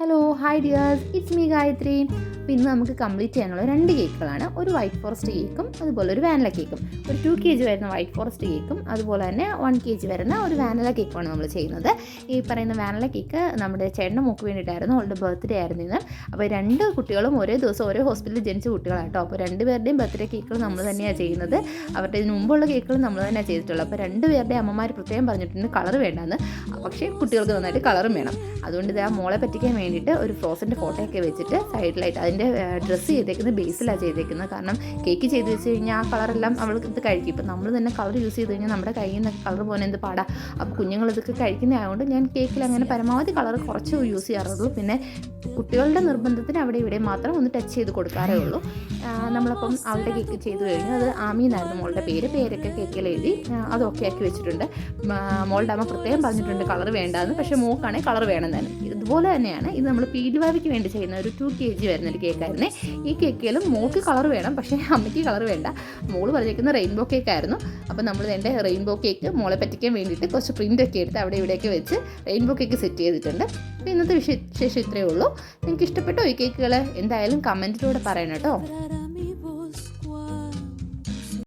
hello hi dears it's me Gayathri അപ്പോൾ ഇന്ന് നമുക്ക് കംപ്ലീറ്റ് ചെയ്യാനുള്ള രണ്ട് കേക്കുകളാണ്. ഒരു വൈറ്റ് ഫോറസ്റ്റ് കേക്കും അതുപോലെ ഒരു വാനില കേക്കും. ഒരു ടു കെ ജി വരുന്ന വൈറ്റ് ഫോറസ്റ്റ് കേക്കും അതുപോലെ തന്നെ വൺ കെ ജി വരുന്ന ഒരു വാനില കേക്കുമാണ് നമ്മൾ ചെയ്യുന്നത്. ഈ പറയുന്ന വാനില കേക്ക് നമ്മുടെ ചേട്ടന്റെ മോക്ക് വേണ്ടിയിട്ടായിരുന്നു അവളുടെ ബർത്ത്ഡേ ആയിരുന്നു ഇന്ന്. അപ്പോൾ രണ്ട് കുട്ടികളും ഒരേ ദിവസം ഒരേ ഹോസ്പിറ്റലിൽ ജനിച്ച കുട്ടികളാട്ടോ. അപ്പോൾ രണ്ടുപേരുടെയും ബർത്ത്ഡേ കേക്കുകൾ നമ്മൾ തന്നെയാണ് ചെയ്യുന്നത്. അവരുടെ ഇതിന് മുമ്പുള്ള കേക്കുകൾ നമ്മൾ തന്നെയാണ് ചെയ്തിട്ടുള്ളത്. അപ്പോൾ രണ്ട് പേരുടെ അമ്മമാർ പ്രത്യേകം പറഞ്ഞിട്ടുണ്ട് കളർ വേണ്ടെന്ന്. പക്ഷേ കുട്ടികൾക്ക് നന്നായിട്ട് കളറും വേണം. അതുകൊണ്ട് ഇത് ആ മോളെ പറ്റിക്കാൻ വേണ്ടിയിട്ട് ഒരു ഫ്രോസിന്റെ ഫോട്ടോയൊക്കെ വെച്ചിട്ട് സൈഡിലായിട്ട് അതിന്റെ ഡ്രസ്സ് ചെയ്തേക്കുന്നത് ബേസിലാണ് ചെയ്തേക്കുന്നത്. കാരണം കേക്ക് ചെയ്ത് വെച്ച് കഴിഞ്ഞാൽ ആ കളറെല്ലാം അവൾക്ക് ഇത് കഴിക്കും. ഇപ്പം നമ്മൾ തന്നെ കളർ യൂസ് ചെയ്ത് കഴിഞ്ഞാൽ നമ്മുടെ കയ്യിൽ നിന്ന് കളർ പോകുന്ന എന്ത് പാടാ? അപ്പോൾ കുഞ്ഞുങ്ങൾ ഇതൊക്കെ കഴിക്കുന്നതായതുകൊണ്ട് ഞാൻ കേക്കിൽ അങ്ങനെ പരമാവധി കളർ കുറച്ച് യൂസ് ചെയ്യാറുള്ളൂ. പിന്നെ കുട്ടികളുടെ നിർബന്ധത്തിന് അവിടെ ഇവിടെ മാത്രം ഒന്ന് ടച്ച് ചെയ്ത് കൊടുക്കാറേ ഉള്ളൂ നമ്മളപ്പം അവളുടെ കേക്ക് ചെയ്തു കഴിഞ്ഞു. അത് ആമി എന്നായിരുന്നു മോളുടെ പേര്. പേരൊക്കെ കേക്കിൽ എഴുതി അത് അതൊക്കെ ആക്കി വെച്ചിട്ടുണ്ട്. മോളുടെ അമ്മ പ്രത്യേകം പറഞ്ഞിട്ടുണ്ട് കളർ വേണ്ടാന്ന്. പക്ഷേ മോക്കാണെങ്കിൽ കളർ വേണം തന്നെ ഇതുപോലെ തന്നെയാണ്. ഇത് നമ്മൾ പീഡിവാവിക്ക് വേണ്ടി ചെയ്യുന്ന ഒരു ടു കെ ജി വരുന്ന ഒരു കേക്കായിരുന്നേ. ഈ കേക്കിലും മോൾക്ക് കളർ വേണം പക്ഷേ അമ്മയ്ക്ക് കളർ വേണ്ട. മോൾ പറഞ്ഞിരിക്കുന്ന റെയിൻബോ കേക്കായിരുന്നു. അപ്പോൾ നമ്മൾ എന്റെ റെയിൻബോ കേക്ക് മോളെ പറ്റിക്കാൻ വേണ്ടിയിട്ട് കുറച്ച് പ്രിന്റ് ഒക്കെ എടുത്ത് അവിടെ ഇവിടെയൊക്കെ വെച്ച് റെയിൻബോ കേക്ക് സെറ്റ് ചെയ്തിട്ടുണ്ട്. അപ്പോൾ ഇന്നത്തെ വിശേ- വിശേഷം ഇത്രയേ ഉള്ളൂ. നിങ്ങൾക്ക് ഇഷ്ടപ്പെട്ടോ ഈ കേക്കുകൾ എന്തായാലും കമന്റിലൂടെ പറയണം കേട്ടോ.